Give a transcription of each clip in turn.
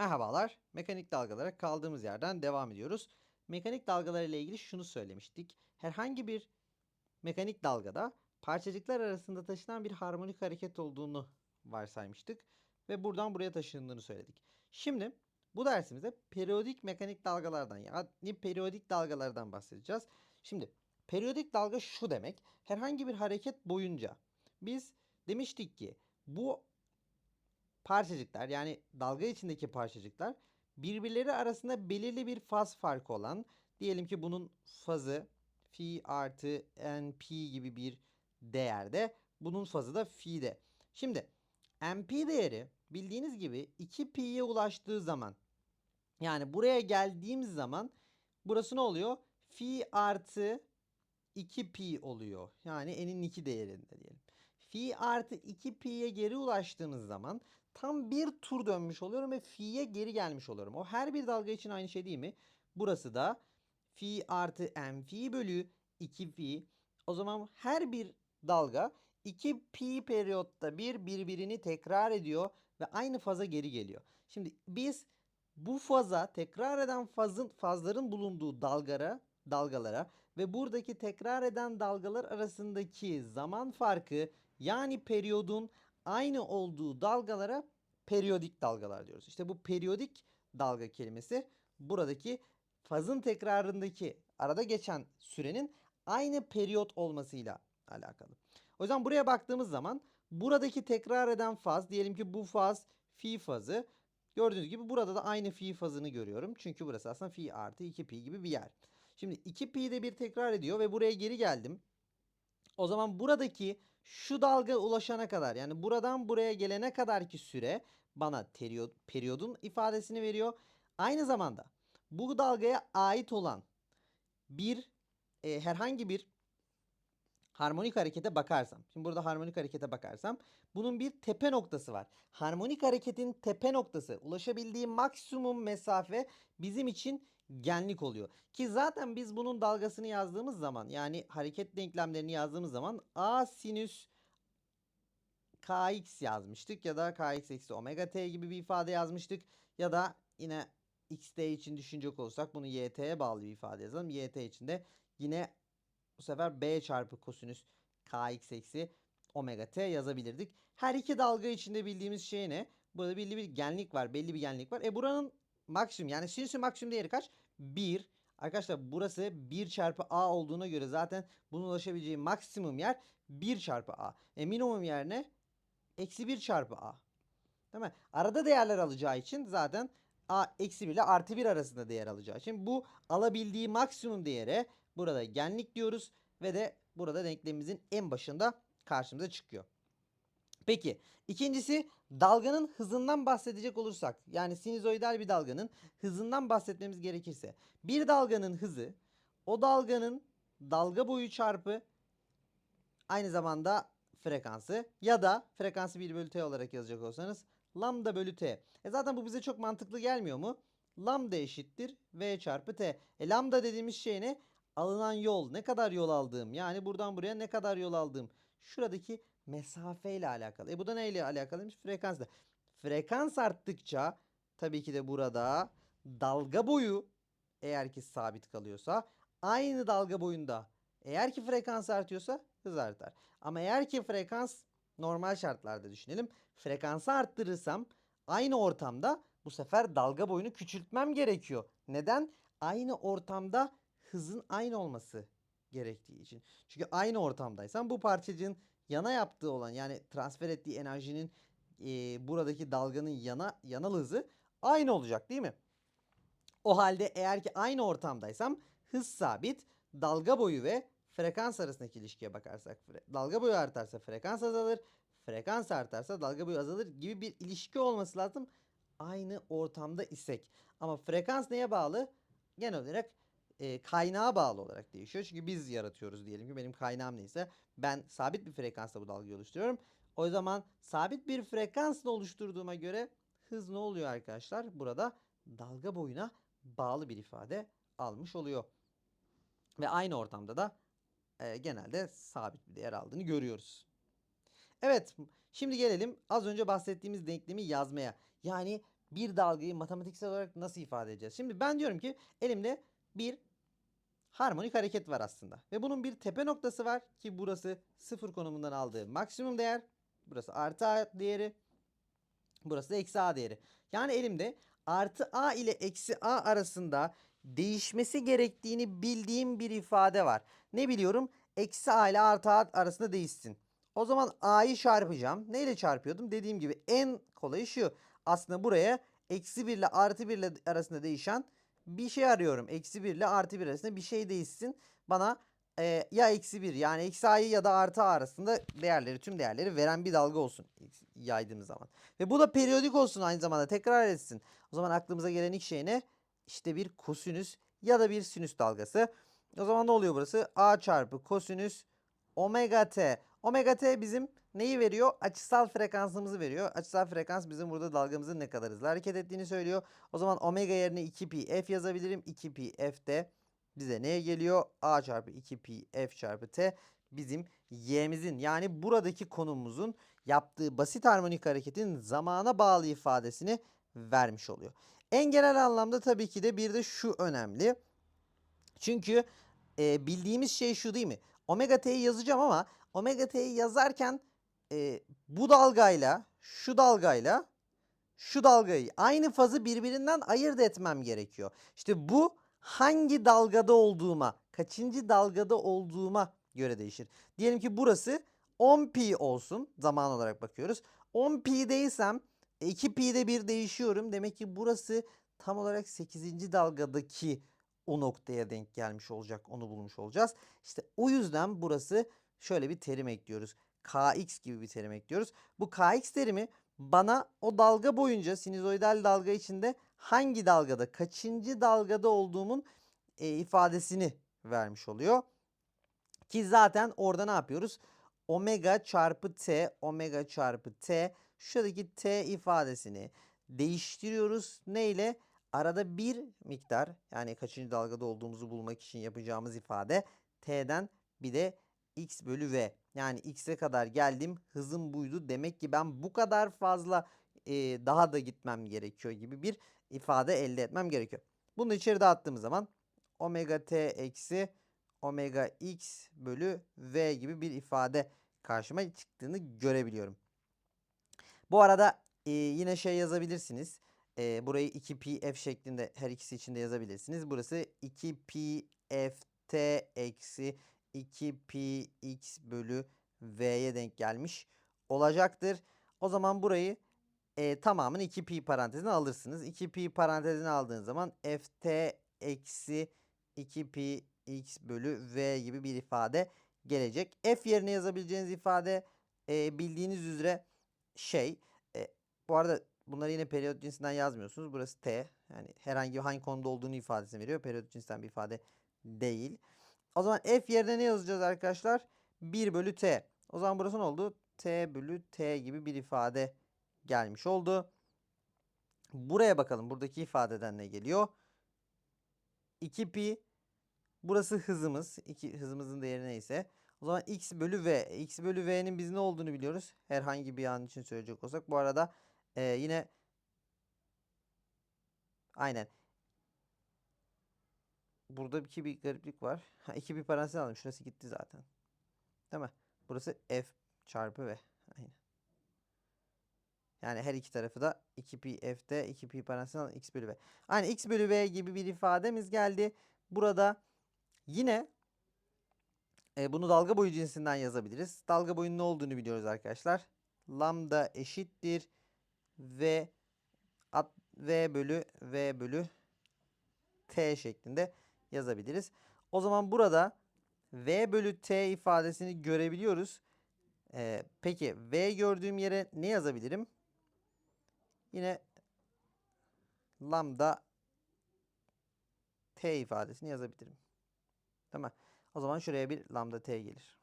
Merhabalar, mekanik dalgalara kaldığımız yerden devam ediyoruz. Mekanik dalgalar ile ilgili şunu söylemiştik. Herhangi bir mekanik dalgada parçacıklar arasında taşınan bir harmonik hareket olduğunu varsaymıştık ve buradan buraya taşındığını söyledik. Şimdi bu dersimizde periyodik mekanik dalgalardan yani periyodik dalgalardan bahsedeceğiz. Şimdi periyodik dalga şu demek. Herhangi bir hareket boyunca biz demiştik ki bu parçacıklar yani dalga içindeki parçacıklar birbirleri arasında belirli bir faz farkı olan diyelim ki bunun fazı phi artı np gibi bir değerde bunun fazı da phi'de. Şimdi np değeri bildiğiniz gibi 2 pi'ye ulaştığı zaman yani buraya geldiğimiz zaman burası ne oluyor? Phi artı 2 pi oluyor. Yani n'in 2 değerinde diyelim. Phi artı 2 pi'ye geri ulaştığımız zaman tam bir tur dönmüş oluyorum ve fi'ye geri gelmiş oluyorum. O her bir dalga için aynı şey değil mi? Burası da fi artı m fi bölü 2 fi. O zaman her bir dalga 2 pi periyotta bir birbirini tekrar ediyor ve aynı faza geri geliyor. Şimdi biz bu faza tekrar eden fazın fazların bulunduğu dalgara dalgalara ve buradaki tekrar eden dalgalar arasındaki zaman farkı yani periyodun aynı olduğu dalgalara periyodik dalgalar diyoruz. İşte bu periyodik dalga kelimesi buradaki fazın tekrarındaki arada geçen sürenin aynı periyot olmasıyla alakalı. O yüzden buraya baktığımız zaman buradaki tekrar eden faz diyelim ki bu faz fi fazı. Gördüğünüz gibi burada da aynı fi fazını görüyorum. Çünkü burası aslında fi artı 2 pi gibi bir yer. Şimdi 2 pi de bir tekrar ediyor ve buraya geri geldim. O zaman buradaki şu dalga ulaşana kadar yani buradan buraya gelene kadarki süre bana periyod, periyodun ifadesini veriyor. Aynı zamanda bu dalgaya ait olan bir e, herhangi bir harmonik harekete bakarsam. Şimdi burada harmonik harekete bakarsam bunun bir tepe noktası var. Harmonik hareketin tepe noktası ulaşabildiği maksimum mesafe bizim için genlik oluyor. Ki zaten biz bunun dalgasını yazdığımız zaman yani hareket denklemlerini yazdığımız zaman a sinüs kx yazmıştık ya da kx eksi omega t gibi bir ifade yazmıştık ya da yine xt için düşünecek olursak bunu yt'ye bağlı bir ifade yazalım. yt için de yine bu sefer b çarpı kosinüs kx eksi omega t yazabilirdik. Her iki dalga içinde bildiğimiz şey ne? Burada belli bir genlik var. Belli bir genlik var. E buranın maksimum yani sinüsün maksimum değeri kaç? 1. Arkadaşlar burası 1 çarpı a olduğuna göre zaten bunun ulaşabileceği maksimum yer 1 çarpı a. E minimum yer ne? Eksi 1 çarpı a. Değil mi? Arada değerler alacağı için zaten a eksi 1 ile artı 1 arasında değer alacağı için bu alabildiği maksimum değere burada genlik diyoruz ve de burada denklemimizin en başında karşımıza çıkıyor. Peki ikincisi dalganın hızından bahsedecek olursak yani sinüzoidal bir dalganın hızından bahsetmemiz gerekirse bir dalganın hızı o dalganın dalga boyu çarpı aynı zamanda frekansı ya da frekansı 1 bölü t olarak yazacak olsanız lambda bölü t. E zaten bu bize çok mantıklı gelmiyor mu? Lambda eşittir v çarpı t. E lambda dediğimiz şey ne? Alınan yol. Ne kadar yol aldığım. Yani buradan buraya ne kadar yol aldığım. Şuradaki mesafe ile alakalı. E bu da neyle alakalıymış? Frekansla. Frekans arttıkça tabii ki de burada dalga boyu eğer ki sabit kalıyorsa aynı dalga boyunda eğer ki frekans artıyorsa hız artar. Ama eğer ki frekans normal şartlarda düşünelim. Frekansı arttırırsam aynı ortamda bu sefer dalga boyunu küçültmem gerekiyor. Neden? Aynı ortamda hızın aynı olması gerektiği için. Çünkü aynı ortamdaysam bu parçacığın yana yaptığı olan yani transfer ettiği enerjinin e, buradaki dalganın yana yanal hızı aynı olacak değil mi? O halde eğer ki aynı ortamdaysam hız sabit, dalga boyu ve frekans arasındaki ilişkiye bakarsak dalga boyu artarsa frekans azalır, frekans artarsa dalga boyu azalır gibi bir ilişki olması lazım aynı ortamda isek. Ama frekans neye bağlı? Genel olarak e, kaynağa bağlı olarak değişiyor. Çünkü biz yaratıyoruz diyelim ki benim kaynağım neyse ben sabit bir frekansla bu dalgayı oluşturuyorum. O zaman sabit bir frekansla oluşturduğuma göre hız ne oluyor arkadaşlar? Burada dalga boyuna bağlı bir ifade almış oluyor. Ve aynı ortamda da e, genelde sabit bir değer aldığını görüyoruz. Evet şimdi gelelim az önce bahsettiğimiz denklemi yazmaya. Yani bir dalgayı matematiksel olarak nasıl ifade edeceğiz? Şimdi ben diyorum ki elimde bir harmonik hareket var aslında. Ve bunun bir tepe noktası var ki burası sıfır konumundan aldığı maksimum değer. Burası artı a değeri. Burası da eksi a değeri. Yani elimde artı a ile eksi a arasında değişmesi gerektiğini bildiğim bir ifade var. Ne biliyorum? Eksi a ile artı a arasında değişsin. O zaman a'yı çarpacağım. Neyle çarpıyordum? Dediğim gibi en kolayı şu. Aslında buraya eksi 1 ile artı 1 ile arasında değişen bir şey arıyorum. Eksi 1 ile artı 1 arasında bir şey değişsin. Bana e, ya eksi 1 yani eksi a'yı ya da artı a arasında değerleri tüm değerleri veren bir dalga olsun yaydığımız zaman. Ve bu da periyodik olsun aynı zamanda tekrar etsin. O zaman aklımıza gelen ilk şey ne? İşte bir kosinüs ya da bir sinüs dalgası. O zaman ne oluyor burası? A çarpı kosinüs omega t. Omega t bizim neyi veriyor? Açısal frekansımızı veriyor. Açısal frekans bizim burada dalgamızın ne kadar hızlı hareket ettiğini söylüyor. O zaman omega yerine 2pi f yazabilirim. 2pi f de bize neye geliyor? A çarpı 2pi f çarpı t bizim y'mizin yani buradaki konumumuzun yaptığı basit harmonik hareketin zamana bağlı ifadesini vermiş oluyor. En genel anlamda tabii ki de bir de şu önemli. Çünkü e, bildiğimiz şey şu değil mi? Omega t'yi yazacağım ama omega t'yi yazarken e, bu dalgayla şu dalgayla şu dalgayı aynı fazı birbirinden ayırt etmem gerekiyor. İşte bu hangi dalgada olduğuma, kaçıncı dalgada olduğuma göre değişir. Diyelim ki burası 10 pi olsun. Zaman olarak bakıyoruz. 10 pi'deysem 2 pi'de bir değişiyorum. Demek ki burası tam olarak 8. dalgadaki o noktaya denk gelmiş olacak. Onu bulmuş olacağız. İşte o yüzden burası şöyle bir terim ekliyoruz. Kx gibi bir terim ekliyoruz. Bu Kx terimi bana o dalga boyunca sinüzoidal dalga içinde hangi dalgada, kaçıncı dalgada olduğumun e, ifadesini vermiş oluyor. Ki zaten orada ne yapıyoruz? Omega çarpı t, omega çarpı t, şuradaki t ifadesini değiştiriyoruz. Ne ile? Arada bir miktar yani kaçıncı dalgada olduğumuzu bulmak için yapacağımız ifade t'den bir de x bölü v. Yani x'e kadar geldim hızım buydu. Demek ki ben bu kadar fazla e, daha da gitmem gerekiyor gibi bir ifade elde etmem gerekiyor. Bunu içeri dağıttığımız zaman omega t eksi omega x bölü v gibi bir ifade karşıma çıktığını görebiliyorum. Bu arada e, yine şey yazabilirsiniz. E, burayı 2pi f şeklinde her ikisi için de yazabilirsiniz. Burası 2pi f t eksi 2pi x bölü v'ye denk gelmiş olacaktır. O zaman burayı e, tamamını 2pi parantezine alırsınız. 2pi parantezine aldığınız zaman ft eksi 2pi x bölü v gibi bir ifade gelecek. F yerine yazabileceğiniz ifade e, bildiğiniz üzere şey. E, bu arada bunları yine periyot cinsinden yazmıyorsunuz. Burası t. Yani herhangi hangi konuda olduğunu ifadesini veriyor. Periyot cinsinden bir ifade değil. O zaman f yerine ne yazacağız arkadaşlar? 1 bölü t. O zaman burası ne oldu? t bölü t gibi bir ifade gelmiş oldu. Buraya bakalım. Buradaki ifadeden ne geliyor? 2 pi Burası hızımız. İki, hızımızın değeri neyse. O zaman x bölü v. x bölü v'nin biz ne olduğunu biliyoruz. Herhangi bir an için söyleyecek olsak. Bu arada e, yine aynen. Burada iki bir gariplik var. Ha, iki bir parantez aldım. Şurası gitti zaten. Değil mi? Burası f çarpı v. Aynen. Yani her iki tarafı da 2pi f'de 2pi parantez aldım. x bölü v. Aynen x bölü v gibi bir ifademiz geldi. Burada Yine e, bunu dalga boyu cinsinden yazabiliriz. Dalga boyunun ne olduğunu biliyoruz arkadaşlar. Lambda eşittir v at, v bölü v bölü t şeklinde yazabiliriz. O zaman burada v bölü t ifadesini görebiliyoruz. Ee, peki v gördüğüm yere ne yazabilirim? Yine lambda t ifadesini yazabilirim. Tamam. O zaman şuraya bir lambda t gelir.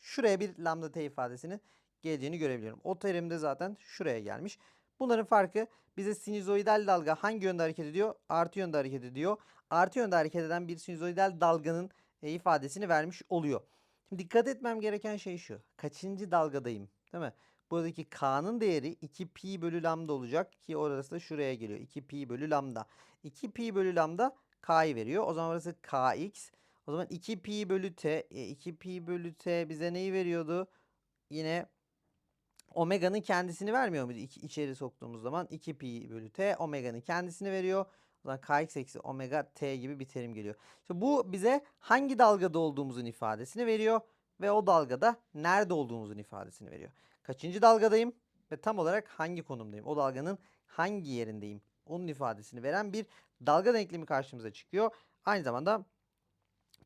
Şuraya bir lambda t ifadesinin geleceğini görebiliyorum. O terim de zaten şuraya gelmiş. Bunların farkı bize sinüzoidal dalga hangi yönde hareket ediyor? Artı yönde hareket ediyor. Artı yönde hareket eden bir sinüzoidal dalganın e, ifadesini vermiş oluyor. Şimdi dikkat etmem gereken şey şu. Kaçıncı dalgadayım? Değil mi? buradaki k'nın değeri 2 pi bölü lambda olacak ki orası da şuraya geliyor. 2 pi bölü lambda. 2 pi bölü lambda k'yı veriyor. O zaman orası kx. O zaman 2 pi bölü t. E, 2 pi bölü t bize neyi veriyordu? Yine omega'nın kendisini vermiyor muydu? İki, içeri soktuğumuz zaman 2 pi bölü t omega'nın kendisini veriyor. O zaman kx eksi omega t gibi bir terim geliyor. İşte bu bize hangi dalgada olduğumuzun ifadesini veriyor. Ve o dalgada nerede olduğumuzun ifadesini veriyor. Kaçıncı dalgadayım ve tam olarak hangi konumdayım? O dalganın hangi yerindeyim? Onun ifadesini veren bir dalga denklemi karşımıza çıkıyor. Aynı zamanda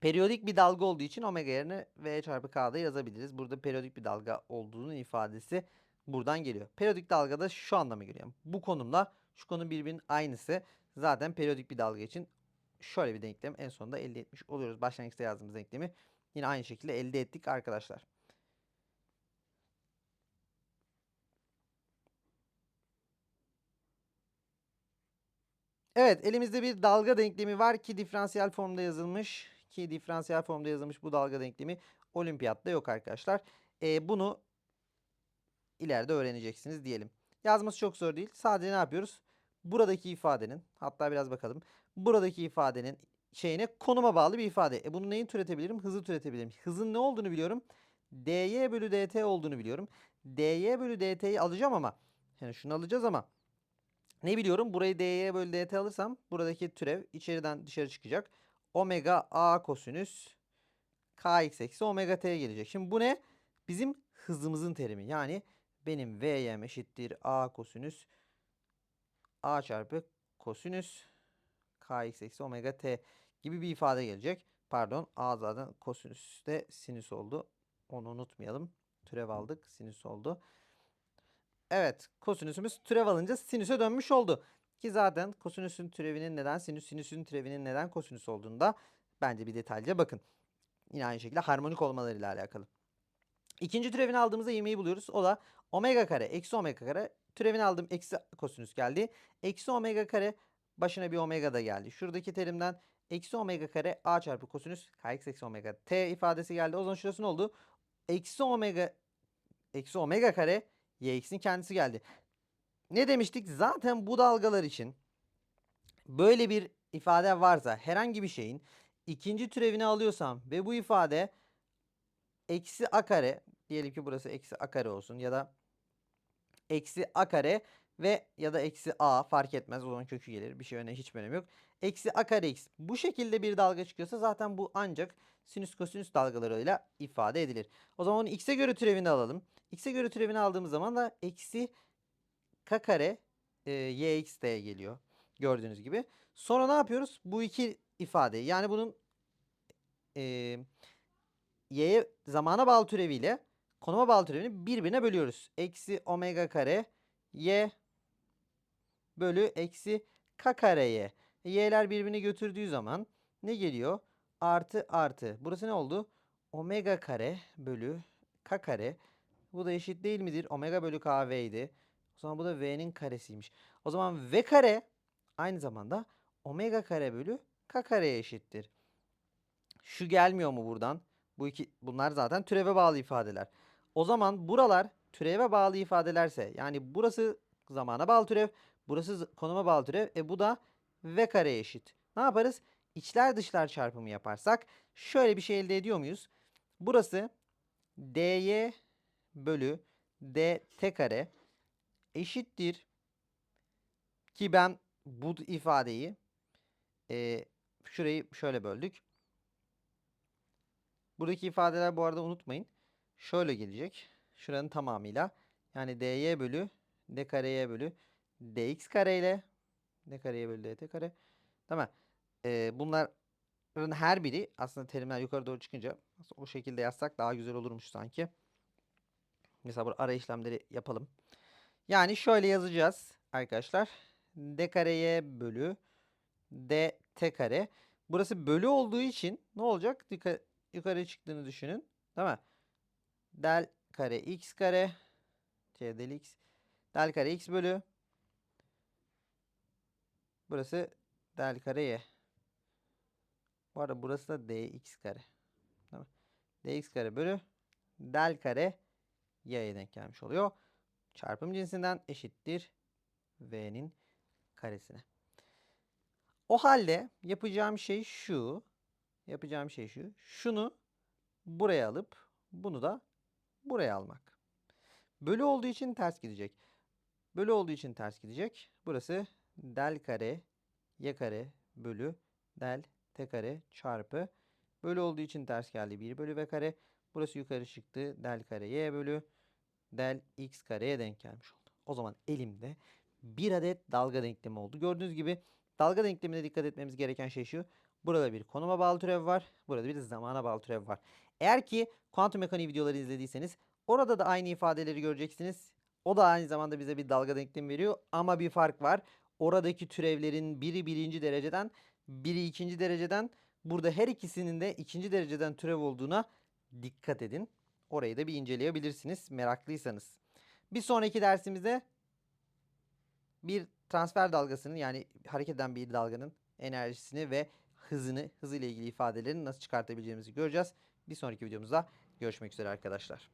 periyodik bir dalga olduğu için omega yerine v çarpı k'da yazabiliriz. Burada periyodik bir dalga olduğunun ifadesi buradan geliyor. Periyodik dalga da şu anlama geliyor. Bu konumla şu konum birbirinin aynısı. Zaten periyodik bir dalga için şöyle bir denklem en sonunda elde etmiş oluyoruz. Başlangıçta yazdığımız denklemi yine aynı şekilde elde ettik arkadaşlar. Evet elimizde bir dalga denklemi var ki diferansiyel formda yazılmış. Ki diferansiyel formda yazılmış bu dalga denklemi olimpiyatta yok arkadaşlar. Ee, bunu ileride öğreneceksiniz diyelim. Yazması çok zor değil. Sadece ne yapıyoruz? Buradaki ifadenin hatta biraz bakalım. Buradaki ifadenin şeyine konuma bağlı bir ifade. E bunu neyin türetebilirim? Hızı türetebilirim. Hızın ne olduğunu biliyorum. dy bölü dt olduğunu biliyorum. dy bölü dt'yi alacağım ama yani şunu alacağız ama ne biliyorum? Burayı dy bölü dt alırsam buradaki türev içeriden dışarı çıkacak. Omega a kosinüs kx eksi omega t gelecek. Şimdi bu ne? Bizim hızımızın terimi. Yani benim v'm eşittir a kosinüs a çarpı kosinüs kx eksi omega t gibi bir ifade gelecek. Pardon a zaten kosinüs de sinüs oldu. Onu unutmayalım. Türev aldık sinüs oldu. Evet kosinüsümüz türev alınca sinüse dönmüş oldu. Ki zaten kosinüsün türevinin neden sinüs, sinüsün türevinin neden kosinüs olduğunda bence bir detaylıca bakın. Yine aynı şekilde harmonik olmalarıyla alakalı. İkinci türevini aldığımızda ivmeyi buluyoruz. O da omega kare eksi omega kare. Türevini aldım eksi kosinüs geldi. Eksi omega kare başına bir omega da geldi. Şuradaki terimden eksi omega kare a çarpı kosinüs kx eksi omega t ifadesi geldi. O zaman şurası ne oldu? Eksi omega eksi omega kare y x'in kendisi geldi. Ne demiştik? Zaten bu dalgalar için böyle bir ifade varsa herhangi bir şeyin ikinci türevini alıyorsam ve bu ifade eksi a kare diyelim ki burası eksi a kare olsun ya da eksi a kare ve ya da eksi a fark etmez o zaman kökü gelir bir şey öne hiç önemi yok. Eksi a kare x bu şekilde bir dalga çıkıyorsa zaten bu ancak sinüs kosinüs dalgalarıyla ifade edilir. O zaman onu x'e göre türevini alalım. x'e göre türevini aldığımız zaman da eksi k kare e, yx de geliyor. Gördüğünüz gibi. Sonra ne yapıyoruz? Bu iki ifade yani bunun e, y'ye zamana bağlı türeviyle konuma bağlı türevini birbirine bölüyoruz. Eksi omega kare y bölü eksi k kare y. E, y'ler birbirini götürdüğü zaman ne geliyor? Artı artı. Burası ne oldu? Omega kare bölü k kare. Bu da eşit değil midir? Omega bölü k idi. O zaman bu da v'nin karesiymiş. O zaman v kare aynı zamanda omega kare bölü k kareye eşittir. Şu gelmiyor mu buradan? Bu iki bunlar zaten türeve bağlı ifadeler. O zaman buralar türeve bağlı ifadelerse yani burası zamana bağlı türev, burası konuma bağlı türev. E bu da v kare eşit. Ne yaparız? İçler dışlar çarpımı yaparsak şöyle bir şey elde ediyor muyuz? Burası dy bölü dt kare eşittir ki ben bu ifadeyi e, şurayı şöyle böldük. Buradaki ifadeler bu arada unutmayın. Şöyle gelecek. Şuranın tamamıyla. Yani dy bölü d kareye bölü dx kare ile d kareye bölü dt kare. Tamam. Ee, bunların her biri aslında terimler yukarı doğru çıkınca o şekilde yazsak daha güzel olurmuş sanki. Mesela bu ara işlemleri yapalım. Yani şöyle yazacağız arkadaşlar. d kareye bölü dt kare. Burası bölü olduğu için ne olacak? Yukarı çıktığını düşünün. Değil mi? Del kare x kare c del x del kare x bölü burası del kare y. Bu arada burası da dx kare. Tamam. dx kare bölü del kare y'ye denk gelmiş oluyor. Çarpım cinsinden eşittir V'nin karesine. O halde yapacağım şey şu. Yapacağım şey şu. Şunu buraya alıp bunu da buraya almak. Bölü olduğu için ters gidecek. Bölü olduğu için ters gidecek. Burası del kare y kare bölü del t kare çarpı bölü olduğu için ters geldi 1 bölü v kare. Burası yukarı çıktı. Del kare y bölü del x kareye denk gelmiş oldu. O zaman elimde bir adet dalga denklemi oldu. Gördüğünüz gibi dalga denklemine dikkat etmemiz gereken şey şu. Burada bir konuma bağlı türev var. Burada bir zamana bağlı türev var. Eğer ki kuantum mekaniği videoları izlediyseniz orada da aynı ifadeleri göreceksiniz. O da aynı zamanda bize bir dalga denklemi veriyor ama bir fark var. Oradaki türevlerin biri birinci dereceden, biri ikinci dereceden. Burada her ikisinin de ikinci dereceden türev olduğuna dikkat edin. Orayı da bir inceleyebilirsiniz meraklıysanız. Bir sonraki dersimizde bir transfer dalgasının yani hareket eden bir dalganın enerjisini ve hızını, hızıyla ilgili ifadelerini nasıl çıkartabileceğimizi göreceğiz. Bir sonraki videomuzda görüşmek üzere arkadaşlar.